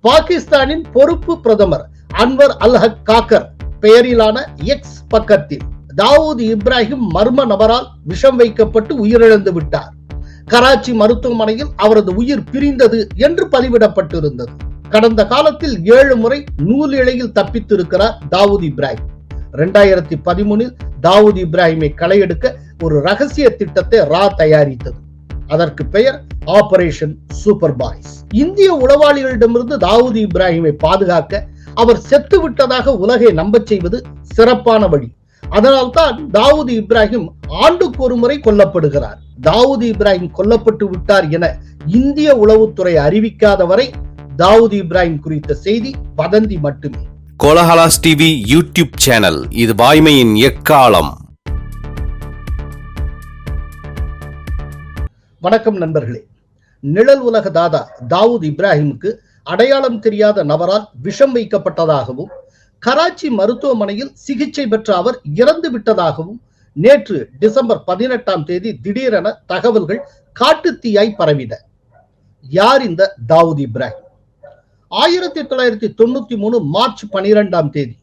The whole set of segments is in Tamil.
பாகிஸ்தானின் பொறுப்பு பிரதமர் அன்வர் அல்ஹக் காக்கர் பெயரிலான எக்ஸ் பக்கத்தில் தாவூத் இப்ராஹிம் மர்ம நபரால் விஷம் வைக்கப்பட்டு உயிரிழந்து விட்டார். கராச்சி மருத்துவமனையில் அவரது உயிர் பிரிந்தது என்று பதிவிடப்பட்டிருந்தது. கடந்த காலத்தில் ஏழு முறை நூல் இழையில் தப்பித்திருக்கிறார் தாவூத் இப்ராஹிம். இரண்டாயிரத்தி பதிமூனில் தாவூத் இப்ராஹிமை களையெடுக்க ஒரு ரகசிய திட்டத்தை ரா தயாரித்தது. அதற்கு பெயர் ஆபரேஷன் சூப்பர் பாய்ஸ் இந்திய உளவாளிகளிடமிருந்து தாவூத் இப்ராஹிமை பாதுகாக்க அவர் செத்து விட்டதாக உலகை நம்பச் செய்வது சிறப்பான வழி. அதனால்தான் தாவூத் இப்ராஹிம் ஆண்டுக்கு ஒரு முறை கொல்லப்படுகிறார். தாவூத் இப்ராஹிம் கொல்லப்பட்டு விட்டார் என இந்திய உளவுத்துறை அறிவிக்காத வரை தாவூதி இப்ராஹிம் குறித்த செய்தி வதந்தி மட்டுமே. கோலஹலாஸ் டிவி யூடியூப் சேனல் இது வாய்மையின் எக்காலம். வணக்கம் நண்பர்களே. நிழல் உலக தாதா தாவூத் இப்ராஹிமுக்கு அடையாளம் தெரியாத நபரால் விஷம் வைக்கப்பட்டதாகவும் கராச்சி மருத்துவமனையில் சிகிச்சை பெற்ற அவர் இறந்து விட்டதாகவும் நேற்று டிசம்பர் பதினெட்டாம் தேதி திடீரென தகவல்கள் காட்டுத்தீயாய் பரவின. யார் இந்த தாவூத் இப்ராஹிம்? ஆயிரத்தி தொள்ளாயிரத்தி தொண்ணூத்தி மூணு மார்ச் பனிரெண்டாம் தேதி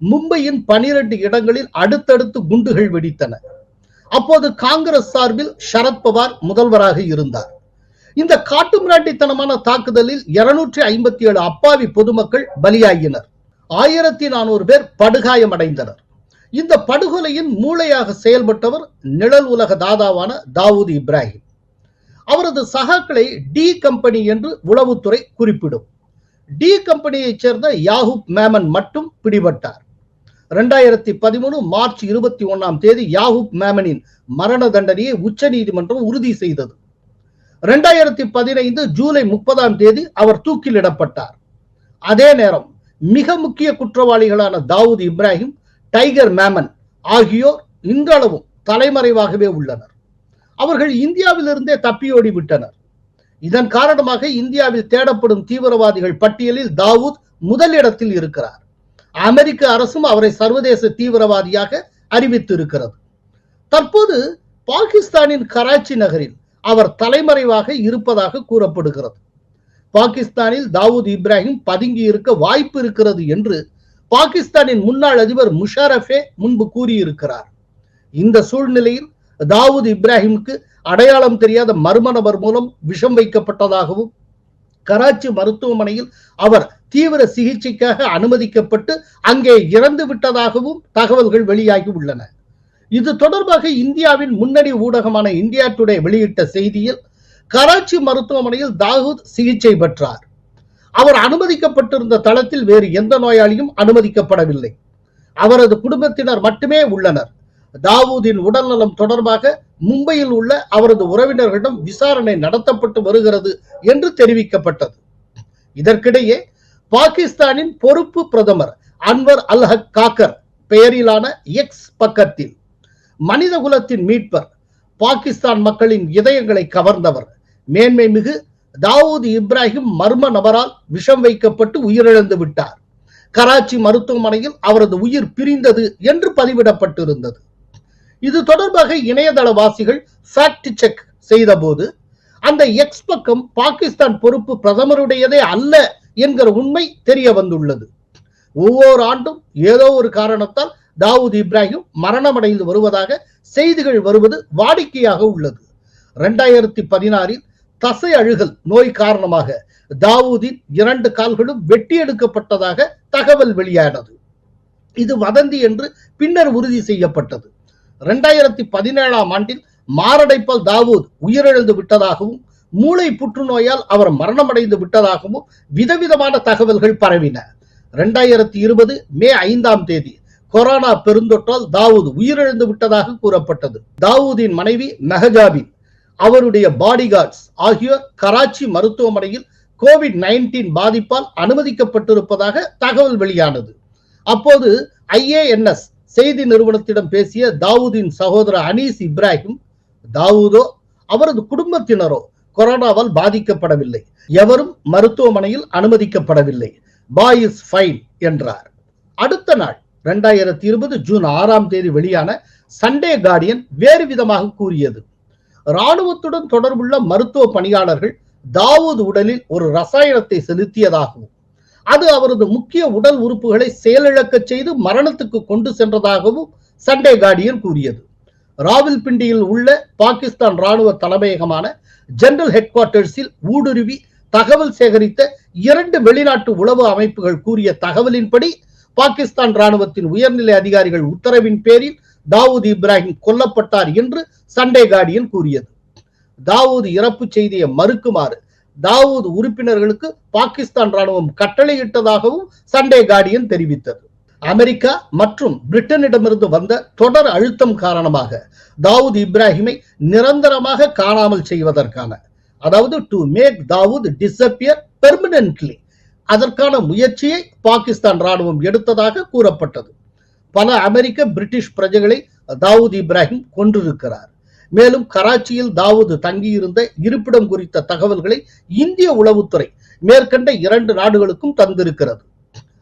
மும்பையின் பனிரெண்டு இடங்களில் அடுத்தடுத்து குண்டுகள் வெடித்தன. அப்போது காங்கிரஸ் சார்பில் சரத்பவார் முதல்வராக இருந்தார். இந்த காட்டு மிராண்டித்தனமான தாக்குதலில் இருநூற்றி ஐம்பத்தி ஏழு அப்பாவி பொதுமக்கள் பலியாகினர் ஆயிரத்தி நானூறு பேர் படுகாயமடைந்தனர். இந்த படுகொலையின் மூளையாக செயல்பட்டவர் நிழல் உலக தாதாவான தாவூத் இப்ராஹிம். அவரது சகாக்களை டி கம்பெனி என்று உளவுத்துறை குறிப்பிடும். டி கம்பெனியைச் சேர்ந்த யாஹூப் மேமன் மட்டும் பிடிபட்டார். ரெண்டாயிரத்தி பதிமூணு மார்ச் இருபத்தி ஒன்னாம் தேதி யாஹூப் மேமனின் மரண தண்டனையை உச்ச நீதிமன்றம் உறுதி செய்தது. ரெண்டாயிரத்தி பதினைந்து ஜூலை முப்பதாம் தேதி அவர் தூக்கிலிடப்பட்டார். அதே நேரம் மிக முக்கிய குற்றவாளிகளான தாவூத் இப்ராஹிம் டைகர் மேமன் ஆகியோர் இன்றளவும் தலைமறைவாகவே உள்ளனர். அவர்கள் இந்தியாவிலிருந்தே தப்பியோடி விட்டனர். இதன் காரணமாக இந்தியாவில் தேடப்படும் தீவிரவாதிகள் பட்டியலில் தாவூத் முதலிடத்தில் இருக்கிறார். அமெரிக்க அரசும் அவரை சர்வதேச தீவிரவாதியாக அறிவித்து இருக்கிறது தற்போது பாகிஸ்தானின் கராச்சி நகரில் அவர் தலைமறைவாக இருப்பதாக கூறப்படுகிறது. பாகிஸ்தானில் தாவூத் இப்ராஹிம் பதுங்கி இருக்க வாய்ப்பு இருக்கிறது என்று பாகிஸ்தானின் முன்னாள் அதிபர் முஷாரஃபே முன்பு கூறியிருக்கிறார். இந்த சூழ்நிலையில் தாவூத் இப்ராஹிமுக்கு அடையாளம் தெரியாத மர்ம நபர் மூலம் விஷம் வைக்கப்பட்டதாகவும் கராச்சி மருத்துவமனையில் அவர் தீவிர சிகிச்சைக்காக அனுமதிக்கப்பட்டு அங்கே இறந்து விட்டதாகவும் தகவல்கள் வெளியாகி உள்ளன. இது தொடர்பாக இந்தியாவின் முன்னணி ஊடகமான இந்தியா டுடே வெளியிட்ட செய்தியில் கராச்சி மருத்துவமனையில் தாகூத் சிகிச்சை பெற்றார். அவர் அனுமதிக்கப்பட்டிருந்த தளத்தில் வேறு எந்த நோயாளியும் அனுமதிக்கப்படவில்லை. அவரது குடும்பத்தினர் மட்டுமே உள்ளனர். தாவூதின் உடல்நலம் தொடர்பாக மும்பையில் உள்ள அவரது உறவினர்களிடம் விசாரணை நடத்தப்பட்டு வருகிறது என்று தெரிவிக்கப்பட்டது. இதற்கிடையே பாகிஸ்தானின் பொறுப்பு பிரதமர் அன்வர் அல்ஹக் காக்கர் பெயரிலான எக்ஸ் பக்கத்தில். மனித குலத்தின் மீட்பர் பாகிஸ்தான் மக்களின் இதயங்களை கவர்ந்தவர். மேன்மை மிகு தாவூத் இப்ராஹிம் மர்ம நபரால் விஷம் வைக்கப்பட்டு உயிரிழந்து விட்டார். கராச்சி மருத்துவமனையில் அவரது உயிர் பிரிந்தது என்று பதிவிடப்பட்டிருந்தது. இது தொடர்பாக இணையதளவாசிகள் ஃபேக்ட் செக் செய்தபோது அந்த எக்ஸ் பக்கம் பாகிஸ்தான் பொறுப்பு பிரதமருடையதே அல்ல என்கிற உண்மை தெரிய வந்துள்ளது. ஒவ்வொரு ஆண்டும் ஏதோ ஒரு காரணத்தால் தாவூத் இப்ராஹிம் மரணமடைந்து வருவதாக செய்திகள் வருவது வாடிக்கையாக உள்ளது. இரண்டாயிரத்தி பதினாறில் தசை அழுகல் நோய் காரணமாக தாவூதின் இரண்டு கால்களும் வெட்டி எடுக்கப்பட்டதாக தகவல் வெளியானது. இது வதந்தி என்று பின்னர் உறுதி செய்யப்பட்டது. இரண்டாயிரத்தி பதினேழாம் ஆண்டில் மாரடைப்பால் தாவூத் உயிரிழந்து விட்டதாகவும் மூளை புற்றுநோயால் அவர் மரணமடைந்து விட்டதாகவும் விதவிதமான தகவல்கள் பரவின. இரண்டாயிரத்தி இருபது மே ஐந்தாம் தேதி கொரோனா பெருந்தொற்றால் தாவூத் உயிரிழந்து விட்டதாக கூறப்பட்டது. தாவூதின் மனைவி மெஹஜாபின் அவருடைய பாடிகார்ட்ஸ் ஆகியோர் கராச்சி மருத்துவமனையில் கோவிட் நைன்டீன் பாதிப்பால் அனுமதிக்கப்பட்டிருப்பதாக தகவல் வெளியானது. அப்போது ஐஏஎன்எஸ் செய்தி நிறுவனத்திடம் பேசிய தாவூதின் சகோதரர் அனீஸ் இப்ராஹிம் தாவூதோ அவரது குடும்பத்தினரோ கொரோனாவால் பாதிக்கப்படவில்லை. எவரும் மருத்துவமனையில் அனுமதிக்கப்படவில்லை. பாய் இஸ் ஃபைன் என்றார். அடுத்த நாள் இரண்டாயிரத்தி இருபது ஜூன் ஆறாம் தேதி வெளியான சண்டே கார்டியன் வேறு விதமாக கூறியது. ராணுவத்துடன் தொடர்புள்ள மருத்துவ பணியாளர்கள் தாவூத் உடலில் ஒரு ரசாயனத்தை செலுத்தியதாகவும் அது அவரது முக்கிய உடல் உறுப்புகளை செயலிழக்க செய்து மரணத்துக்கு கொண்டு சென்றதாகவும் சண்டே கார்டியன் கூறியது. ராவல்பிண்டியில் உள்ள பாகிஸ்தான் ராணுவ தலைமையகமான ஜெனரல் ஹெட் குவார்ட்டர்ஸில் ஊடுருவி தகவல் சேகரித்த இரண்டு வெளிநாட்டு உளவு அமைப்புகள் கூறிய தகவலின்படி பாகிஸ்தான் ராணுவத்தின் உயர்நிலை அதிகாரிகள் உத்தரவின் பேரில் தாவூத் இப்ராஹிம் கொல்லப்பட்டார் என்று சண்டே கார்டியன் கூறியது. தாவூத் இறப்பு செய்தியை மறுக்குமாறு தாவூத் உறுப்பினர்களுக்கு பாகிஸ்தான் ராணுவம் கட்டளையிட்டதாகவும் சண்டே கார்டியன் தெரிவித்தது. அமெரிக்கா மற்றும் பிரிட்டனிடமிருந்து வந்த தொடர் அழுத்தம் காரணமாக தாவூத் இப்ராஹிமை நிரந்தரமாக காணாமல் செய்வதற்கான அதாவது to make Dawood disappear permanently அதற்கான முயற்சியை பாகிஸ்தான் ராணுவம் எடுத்ததாக கூறப்பட்டது. பல அமெரிக்க பிரிட்டிஷ் பிரஜைகளை தாவூத் இப்ராஹிம் கொன்றிருக்கிறார். மேலும் கராச்சியில் தாவூத் தங்கியிருந்த இருப்பிடம் குறித்த தகவல்களை இந்திய உளவுத்துறை மேற்கண்ட இரண்டு நாடுகளுக்கும் தந்திருக்கிறது.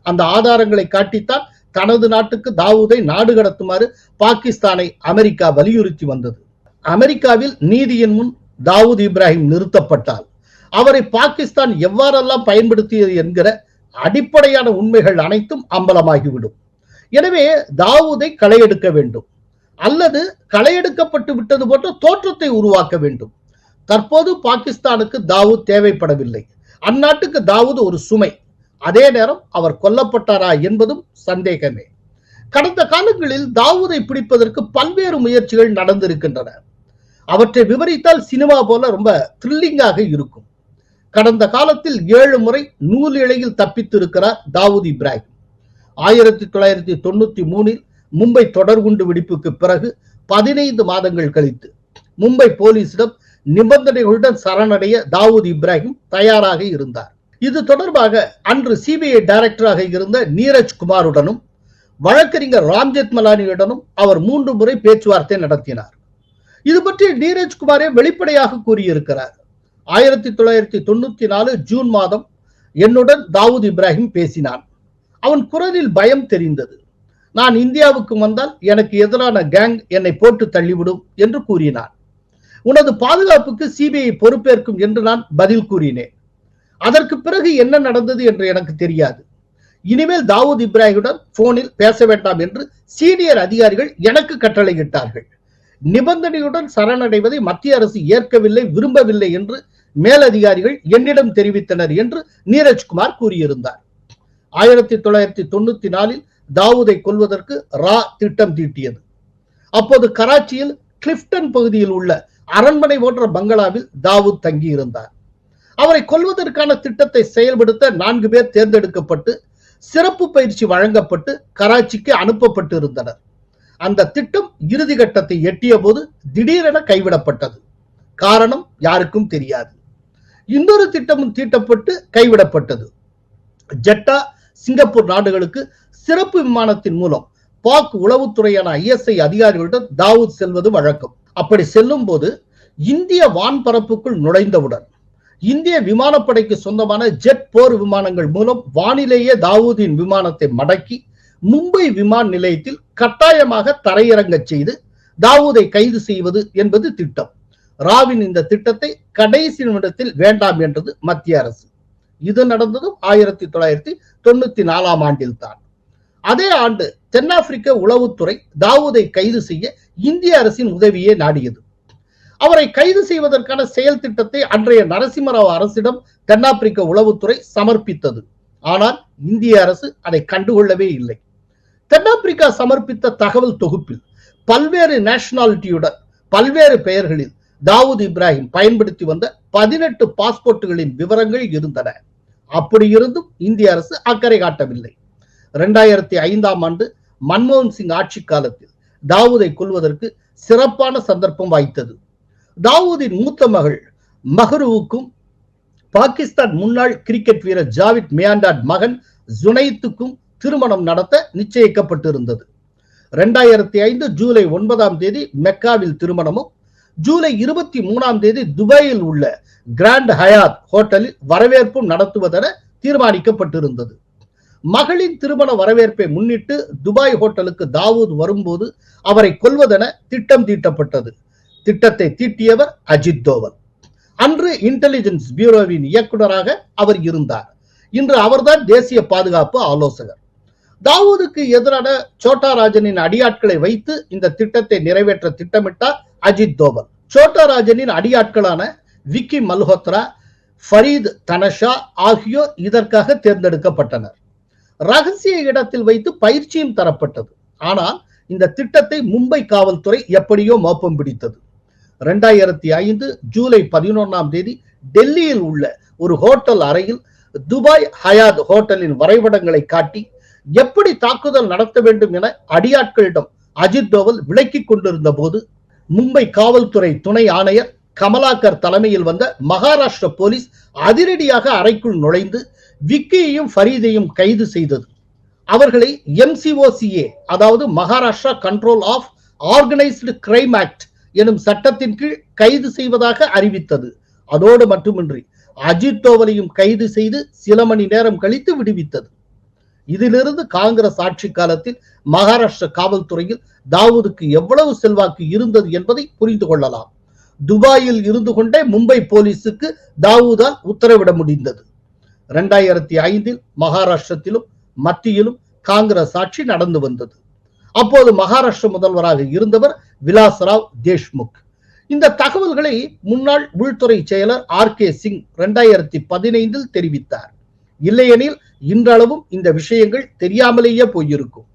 அந்த ஆதாரங்களை காட்டித்தான் தனது நாட்டுக்கு தாவூதை நாடு கடத்துமாறு பாகிஸ்தானை அமெரிக்கா வலியுறுத்தி வந்தது. அமெரிக்காவில் நீதியின் முன் தாவூத் இப்ராஹிம் நிறுத்தப்பட்டால் அவரை பாகிஸ்தான் எவ்வாறெல்லாம் பயன்படுத்தியது என்கிற அடிப்படையான உண்மைகள் அனைத்தும் அம்பலமாகிவிடும். எனவே தாவூதை களையெடுக்க வேண்டும். அல்லது களையெடுக்கப்பட்டு விட்டது போன்ற தோற்றத்தை உருவாக்க வேண்டும். தற்போது பாகிஸ்தானுக்கு தாவூத் தேவைப்படவில்லை. அந்நாட்டுக்கு தாவூத் ஒரு சுமை. அதே நேரம் அவர் கொல்லப்பட்டாரா என்பதும் சந்தேகமே. கடந்த காலங்களில் தாவூதை பிடிப்பதற்கு பல்வேறு முயற்சிகள் நடந்திருக்கின்றன. அவற்றை விவரித்தால் சினிமா போல ரொம்ப த்ரில்லிங்காக இருக்கும். கடந்த காலத்தில் ஏழு முறை நூல் இழையில் தப்பித்திருக்கிறார் தாவூத் இப்ராஹிம். ஆயிரத்தி தொள்ளாயிரத்தி தொண்ணூத்தி மூணில் மும்பை தொடர்குண்டு வெடிப்புக்கு பிறகு பதினைந்து மாதங்கள் கழித்து மும்பை போலீசிடம் நிபந்தனைகளுடன் சரணடைய தாவூத் இப்ராஹிம் தயாராக இருந்தார். இது தொடர்பாக அன்று சிபிஐ டைரக்டராக இருந்த நீரஜ் குமாருடனும் வழக்கறிஞர் ராம்ஜெத் மலானியுடனும் அவர் மூன்று முறை பேச்சுவார்த்தை நடத்தினார். இது பற்றி நீரஜ் குமாரே வெளிப்படையாக கூறியிருக்கிறார். ஆயிரத்தி தொள்ளாயிரத்தி தொண்ணூத்தி நாலு ஜூன் மாதம் என்னுடன் தாவூத் இப்ராஹிம் பேசினான். அவன் குரலில் பயம் தெரிந்தது. நான் இந்தியாவுக்கு வந்தால் எனக்கு எதிரான கேங் என்னை போட்டு தள்ளிவிடும் என்று கூறினான். உனது பாதுகாப்புக்கு சிபிஐ பொறுப்பேற்கும் என்று நான் பதில் கூறினேன். அதற்கு பிறகு என்ன நடந்தது என்று எனக்கு தெரியாது. இனிமேல் தாவூத் இப்ராஹிமுடன் போனில் பேச வேண்டாம் என்று சீனியர் அதிகாரிகள் எனக்கு கட்டளையிட்டார்கள். நிபந்தனையுடன் சரணடைவதை மத்திய அரசு ஏற்கவில்லை விரும்பவில்லை என்று மேலதிகாரிகள் என்னிடம் தெரிவித்தனர் என்று நீரஜ்குமார் கூறியிருந்தார். ஆயிரத்தி தொள்ளாயிரத்தி தொண்ணூத்தி நாலில் தாவூதை கொல்வதற்கு ரா திட்டம் தீட்டியது. அப்போது கராச்சியில் கிளிப்டன் பகுதியில் உள்ள அரண்மனை போன்ற பங்களாவில் தாவூத் தங்கியிருந்தார். அவரை கொல்வதற்கான திட்டத்தை செயல்படுத்த நான்கு பேர் தேர்ந்தெடுக்கப்பட்டு சிறப்பு பயிற்சி வழங்கப்பட்டு கராச்சிக்கு அனுப்பப்பட்டு இருந்தனர் அந்த திட்டம் இறுதி கட்டத்தை எட்டிய போது திடீரென கைவிடப்பட்டது. காரணம் யாருக்கும் தெரியாது. இன்னொரு திட்டமும் தீட்டப்பட்டு கைவிடப்பட்டது. ஜெட்டா சிங்கப்பூர் நாடுகளுக்கு சிறப்பு விமானத்தின் மூலம் பாக் உளவுத்துறையான ஐஎஸ்ஐ அதிகாரிகளுடன் தாவூத் செல்வது வழக்கம். அப்படி செல்லும் போது இந்திய வான்பரப்புக்குள் நுழைந்தவுடன் இந்திய விமானப்படைக்கு சொந்தமான ஜெட் போர் விமானங்கள் மூலம் வானிலேயே தாவூதின் விமானத்தை மடக்கி மும்பை விமான நிலையத்தில் கட்டாயமாக தரையிறங்க செய்து தாவூதை கைது செய்வது என்பது திட்டம். ராவின் இந்த திட்டத்தை கடைசி நிமிடத்தில் வேண்டாம் என்றது மத்திய அரசு. இது நடந்ததும் ஆயிரத்தி தொள்ளாயிரத்தி தொண்ணூத்தி நாலாம் ஆண்டில் தான் அதே ஆண்டு தென்னாப்பிரிக்க உளவுத்துறை தாவூதை கைது செய்ய இந்திய அரசின் உதவியை நாடியது. அவரை கைது செய்வதற்கான செயல் திட்டத்தை அன்றைய நரசிம்மராவ் அரசிடம் தென்னாப்பிரிக்க உளவுத்துறை சமர்ப்பித்தது. ஆனால் இந்திய அரசு அதை கண்டுகொள்ளவே இல்லை. தென்னாப்பிரிக்கா சமர்ப்பித்த தகவல் தொகுப்பில் பல்வேறு நேஷனாலிட்டியுடன் பல்வேறு பெயர்களில் தாவூத் இப்ராஹிம் பயன்படுத்தி வந்த பதினெட்டு பாஸ்போர்ட்டுகளின் விவரங்கள் இருந்தன. அப்படி இருந்தும் இந்திய அரசு அக்கறை காட்டவில்லை. இரண்டாயிரத்தி ஐந்தாம் ஆண்டு மன்மோகன் சிங் ஆட்சி காலத்தில் தாவூதை கொல்வதற்கு சிறப்பான சந்தர்ப்பம் வாய்த்தது. தாவூதின் மூத்த மகள் மஹ்ரூவுக்கும் பாகிஸ்தான் முன்னாள் கிரிக்கெட் வீரர் ஜாவித் மியாண்டாட் மகன் ஜுனைத்துக்கும் திருமணம் நடத்த நிச்சயிக்கப்பட்டிருந்தது. ரெண்டாயிரத்தி ஐந்து ஜூலை ஒன்பதாம் தேதி மெக்காவில் திருமணமும் ஜூலை இருபத்தி மூணாம் தேதி துபாயில் உள்ள கிராண்ட் ஹயாத் ஹோட்டலில் வரவேற்பும் நடத்துவதென தீர்மானிக்கப்பட்டிருந்தது. மகளின் திருமண வரவேற்பை முன்னிட்டு துபாய் ஹோட்டலுக்கு தாவூத் வரும்போது அவரை கொல்வதென திட்டம் தீட்டப்பட்டது. திட்டத்தை தீட்டியவர் அஜித் தோவல். அன்று இன்டெலிஜென்ஸ் பியூரோவின் இயக்குநராக அவர் இருந்தார். இன்று அவர்தான் தேசிய பாதுகாப்பு ஆலோசகர். தாவூதுக்கு எதிரான சோட்டா ராஜனின் அடியாட்களை வைத்து இந்த திட்டத்தை நிறைவேற்ற திட்டமிட்டார் அஜித் தோவல். சோட்டா ராஜனின் அடியாட்களான விக்கி மல்ஹோத்ரா ஃபரீத் தனஷா ஆகியோர் இதற்காக தேர்ந்தெடுக்கப்பட்டனர். ரகசிய இடத்தில் வைத்து பயிற்சியும் தரப்பட்டது. ஆனால் இந்த திட்டத்தை மும்பை காவல்துறை எப்படியோ மோப்பம் பிடித்தது. ரெண்டாயிரத்தி ஐந்து ஜூலை பதினொன்றாம் தேதி டெல்லியில் உள்ள ஒரு ஹோட்டல் அறையில் துபாய் ஹயாத் ஹோட்டலின் வரைபடங்களை காட்டி எப்படி தாக்குதல் நடத்த வேண்டும் என அடியாட்களிடம் அஜித் தோவல் விளக்கிக் கொண்டிருந்த போது மும்பை காவல்துறை துணை ஆணையர் கமலாக்கர் தலைமையில் வந்த மகாராஷ்டிர போலீஸ் அதிரடியாக அறைக்குள் நுழைந்து விக்கியையும் ஃபரீதையும் கைது செய்தது. அவர்களை எம்சிஓசிஏ அதாவது Maharashtra control of organised crime act எனும் சட்டத்தின் கீழ் கைது செய்வதாக அறிவித்தது. அதோடு மட்டுமின்றி அஜித் தோவலையும் கைது செய்து சில மணி நேரம் கழித்து விடுவித்தது. இதிலிருந்து காங்கிரஸ் ஆட்சி காலத்தில் மகாராஷ்டிர காவல்துறையில் தாவூதுக்கு எவ்வளவு செல்வாக்கு இருந்தது என்பதை புரிந்து கொள்ளலாம். துபாயில் இருந்து கொண்டே மும்பை போலீசுக்கு தாவூதால் உத்தரவிட முடிந்தது. இரண்டாயிரத்தி ஐந்தில் மகாராஷ்டிரத்திலும் மத்தியிலும் காங்கிரஸ் ஆட்சி நடந்து வந்தது. அப்போது மகாராஷ்டிர முதல்வராக இருந்தவர் விலாசராவ் தேஷ்முக். இந்த தகவல்களை முன்னாள் உள்துறை செயலர் ஆர் கே சிங் இரண்டாயிரத்தி பதினைந்தில் தெரிவித்தார். இல்லையெனில் இன்றளவும் இந்த விஷயங்கள் தெரியாமலேயே போயிருக்கும்.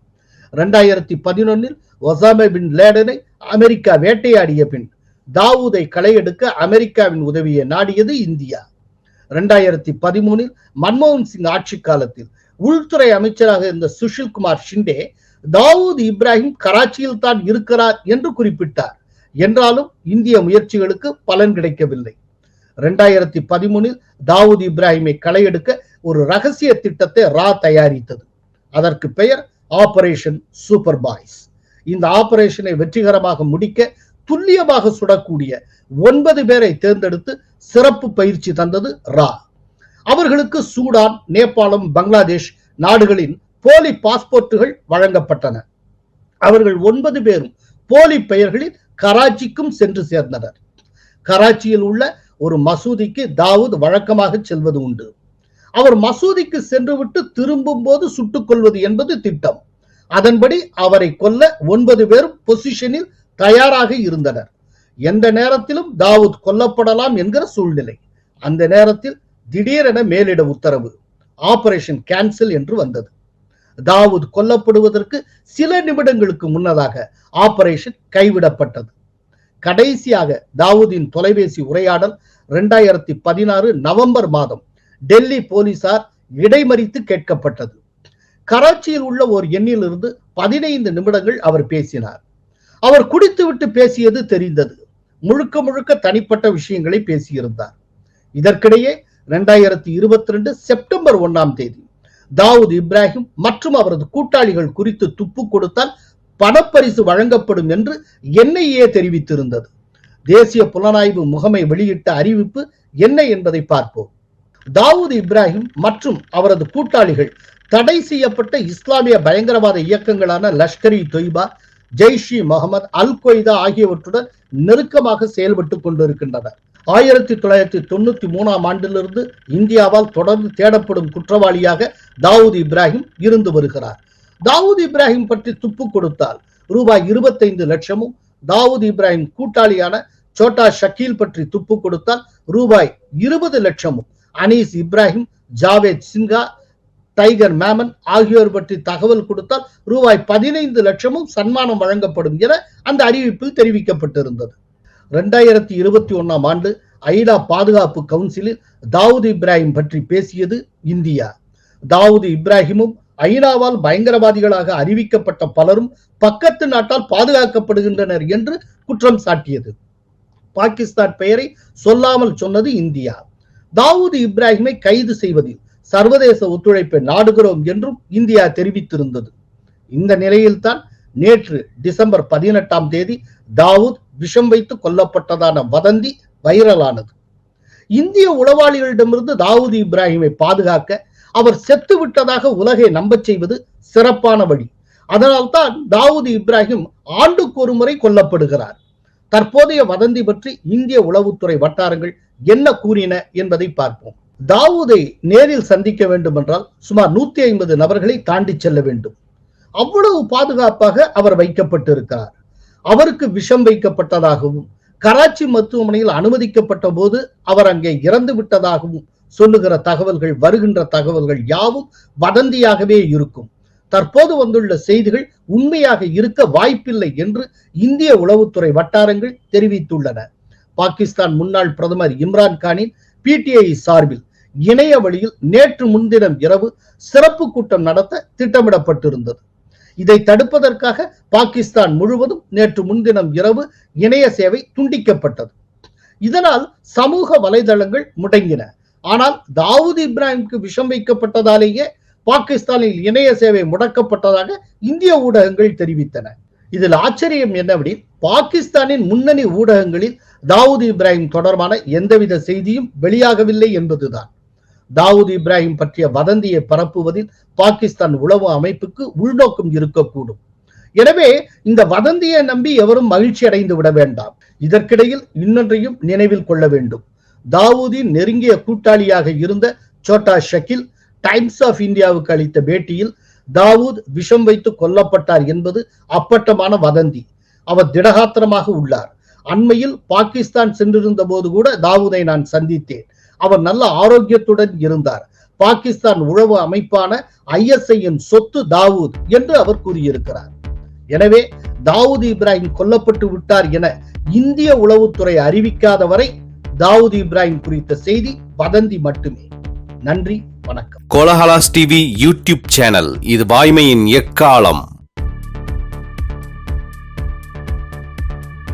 இரண்டாயிரத்தி பதினொன்னில் ஒசாமே பின் லேடனை அமெரிக்கா வேட்டையாடிய பின் தாவூதை களையெடுக்க அமெரிக்காவின் உதவியை நாடியது இந்தியா. இரண்டாயிரத்தி பதிமூனில் மன்மோகன் சிங் ஆட்சி காலத்தில் உள்துறை அமைச்சராக இருந்த சுஷில் குமார் ஷிண்டே தாவூத் இப்ராஹிம் கராச்சியில் தான் இருக்கிறார் என்று குறிப்பிட்டார். என்றாலும் இந்திய முயற்சிகளுக்கு பலன் கிடைக்கவில்லை. இரண்டாயிரத்தி பதிமூனில் தாவூத் இப்ராஹிமை களையெடுக்க ஒரு ரகசிய திட்டத்தை ரா தயாரித்தது. அதற்கு பெயர் ஆபரேஷன் சூப்பர் பாய்ஸ் இந்த ஆபரேஷனை வெற்றிகரமாக முடிக்க துல்லியமாக சுடக்கூடிய ஒன்பது பேரை தேர்ந்தெடுத்து சிறப்பு பயிற்சி தந்தது ரா. அவர்களுக்கு சூடான் நேபாளம் பங்களாதேஷ் நாடுகளின் போலி பாஸ்போர்ட்டுகள் வழங்கப்பட்டன. அவர்கள் ஒன்பது பேரும் போலி பெயர்களில் கராச்சிக்கும் சென்று சேர்ந்தனர். கராச்சியில் உள்ள ஒரு மசூதிக்கு தாவூத் வழக்கமாக செல்வது உண்டு. அவர் மசூதிக்கு சென்றுவிட்டு திரும்பும் போது சுட்டுக் கொள்வது என்பது திட்டம். அதன்படி அவரை கொல்ல ஒன்பது பேரும் பொசிஷனில் தயாராக இருந்தனர். எந்த நேரத்திலும் தாவூத் கொல்லப்படலாம் என்கிற சூழ்நிலை. அந்த நேரத்தில் திடீரென மேலிட உத்தரவு. ஆபரேஷன் கேன்சல் என்று வந்தது. தாவூத் கொல்லப்படுவதற்கு சில நிமிடங்களுக்கு முன்னதாக ஆபரேஷன் கைவிடப்பட்டது. கடைசியாக தாவூதின் தொலைபேசி உரையாடல் இரண்டாயிரத்தி பதினாறு நவம்பர் மாதம் டெல்லி போலீசார் இடைமறித்து கேட்கப்பட்டது. கராச்சியில் உள்ள ஒரு எண்ணிலிருந்து பதினைந்து நிமிடங்கள் அவர் பேசினார். அவர் குடித்துவிட்டு பேசியது தெரிந்தது. முழுக்க முழுக்க தனிப்பட்ட விஷயங்களை பேசியிருந்தார். இதற்கிடையே இரண்டாயிரத்தி இருபத்தி ரெண்டு செப்டம்பர் ஒன்னாம் தேதி தாவூத் இப்ராஹிம் மற்றும் அவரது கூட்டாளிகள் குறித்து துப்பு கொடுத்தால் பணப்பரிசு வழங்கப்படும் என்று என்ஐஏ தெரிவித்திருந்தது. தேசிய புலனாய்வு முகமை வெளியிட்ட அறிவிப்பு என்ன என்பதை பார்ப்போம். தாவூத் இப்ராஹிம் மற்றும் அவரது கூட்டாளிகள் தடை செய்யப்பட்ட இஸ்லாமிய பயங்கரவாத இயக்கங்களான லஷ்கர் இ தொய்பா ஜெய்ஷ் இ முகமது அல் கொய்தா ஆகியவற்றுடன் நெருக்கமாக செயல்பட்டுக் கொண்டிருக்கின்றனர். ஆயிரத்தி தொள்ளாயிரத்தி தொண்ணூத்தி மூணாம் ஆண்டிலிருந்து இந்தியாவால் தொடர்ந்து தேடப்படும் குற்றவாளியாக தாவூத் இப்ராஹிம் இருந்து வருகிறார். தாவூத் இப்ராஹிம் பற்றி துப்பு கொடுத்தால் ரூபாய் இருபத்தைந்து லட்சமும் தாவூத் இப்ராஹிம் கூட்டாளியான சோட்டா ஷக்கீல் பற்றி துப்பு கொடுத்தால் ரூபாய் இருபது லட்சமும். அனீஸ் இப்ராஹிம் ஜாவேத் சின்ஹா டைகர் மேமன் ஆகியோர் பற்றி தகவல் கொடுத்தால் ரூபாய் பதினைந்து லட்சமும் சன்மானம் வழங்கப்படும் என அந்த அறிவிப்பில் தெரிவிக்கப்பட்டிருந்தது. ரெண்டாயிரத்தி இருபத்தி ஒன்னாம் ஆண்டு ஐநா பாதுகாப்பு கவுன்சிலில் தாவூத் இப்ராஹிம் பற்றி பேசியது இந்தியா. தாவூது இப்ராஹிமும் ஐநாவால் பயங்கரவாதிகளாக அறிவிக்கப்பட்ட பலரும் பக்கத்து நாட்டால் பாதுகாக்கப்படுகின்றனர் என்று குற்றம் சாட்டியது. பாகிஸ்தான் பெயரை சொல்லாமல் சொன்னது இந்தியா. தாவூது இப்ராஹிமை கைது செய்வதில் சர்வதேச ஒத்துழைப்பை நாடுகிறோம் என்றும் இந்தியா தெரிவித்திருந்தது. இந்த நிலையில்தான் நேற்று டிசம்பர் பதினெட்டாம் தேதி தாவூத் விஷம் வைத்து கொல்லப்பட்டதான வதந்தி வைரலானது. இந்திய உளவாளிகளிடமிருந்து தாவூத் இப்ராஹிமை பாதுகாக்க அவர் செத்து விட்டதாக உலகை நம்பச் செய்வது சிறப்பான வழி. அதனால்தான் தாவூது இப்ராஹிம் ஆண்டுக்கு ஒரு முறை கொல்லப்படுகிறார். தற்போதைய வதந்தி பற்றி இந்திய உளவுத்துறை வட்டாரங்கள் என்ன கூறின என்பதை பார்ப்போம். தாவூதை நேரில் சந்திக்க வேண்டும் என்றால் சுமார் நூத்தி ஐம்பது நபர்களை தாண்டி செல்ல வேண்டும். அவ்வளவு பாதுகாப்பாக அவர் வைக்கப்பட்டிருக்கிறார். அவருக்கு விஷம் வைக்கப்பட்டதாகவும் கராச்சி மருத்துவமனையில் அனுமதிக்கப்பட்ட போது அவர் அங்கே இறந்து விட்டதாகவும் சொல்லுகிற தகவல்கள் வருகின்ற தகவல்கள் யாவும் வதந்தியாகவே இருக்கும். தற்போது வந்துள்ள செய்திகள் உண்மையாக இருக்க வாய்ப்பில்லை என்று இந்திய உளவுத்துறை வட்டாரங்கள் தெரிவித்துள்ளன. பாகிஸ்தான் முன்னாள் பிரதமர் இம்ரான் கானின் பிடிஐ சார்பில் இணைய வழியில் நேற்று முன்தினம் இரவு சிறப்பு கூட்டம் நடத்த திட்டமிடப்பட்டிருந்தது. இதை தடுப்பதற்காக பாகிஸ்தான் முழுவதும் நேற்று முன்தினம் இரவு இணைய சேவை துண்டிக்கப்பட்டது. இதனால் சமூக வலைதளங்கள் முடங்கின. ஆனால் தாவூத் இப்ராஹிம்க்கு விஷம் வைக்கப்பட்டதாலேயே பாகிஸ்தானில் இணைய சேவை முடக்கப்பட்டதாக இந்திய ஊடகங்கள் தெரிவித்தன. இதில் ஆச்சரியம் என்னவெனில் பாகிஸ்தானின் முன்னணி ஊடகங்களில் தாவூத் இப்ராஹிம் தொடர்பான எந்தவித செய்தியும் வெளியாகவில்லை என்பதுதான். தாவூத் இப்ராஹிம் பற்றிய வதந்தியை பரப்புவதில் பாகிஸ்தான் உளவு அமைப்புக்கு உள்நோக்கம் இருக்கக்கூடும். எனவே இந்த வதந்தியை நம்பி எவரும் மகிழ்ச்சி அடைந்து விட வேண்டாம். இதற்கிடையில் இன்னொன்றையும் நினைவில் கொள்ள வேண்டும். தாவூதின் நெருங்கிய கூட்டாளியாக இருந்த சோட்டா ஷக்கில் டைம்ஸ் ஆஃப் இந்தியாவுக்கு அளித்த பேட்டியில் தாவூத் விஷம் வைத்து கொல்லப்பட்டார் என்பது அப்பட்டமான வதந்தி. அவர் திடகாத்திரமாக உள்ளார். அண்மையில் பாகிஸ்தான் சென்றிருந்த போது கூட தாவூதை நான் சந்தித்தேன். அவர் நல்ல ஆரோக்கியத்துடன் இருந்தார். பாகிஸ்தான் உழவு அமைப்பான ஐஎஸ்ஐயின் சொத்து தாவூத் என்று அவர் கூறியிருக்கிறார். எனவே தாவூத் இப்ராஹிம் கொல்லப்பட்டு விட்டார் என இந்திய உளவுத்துறை அறிவிக்காத வரை தாவூத் இப்ராஹிம் குறித்த செய்தி வதந்தி மட்டுமே. நன்றி வணக்கம். கோலஹலாஸ் டிவி யூடியூப் சேனல் இது வாய்மையின் எக்காலம்.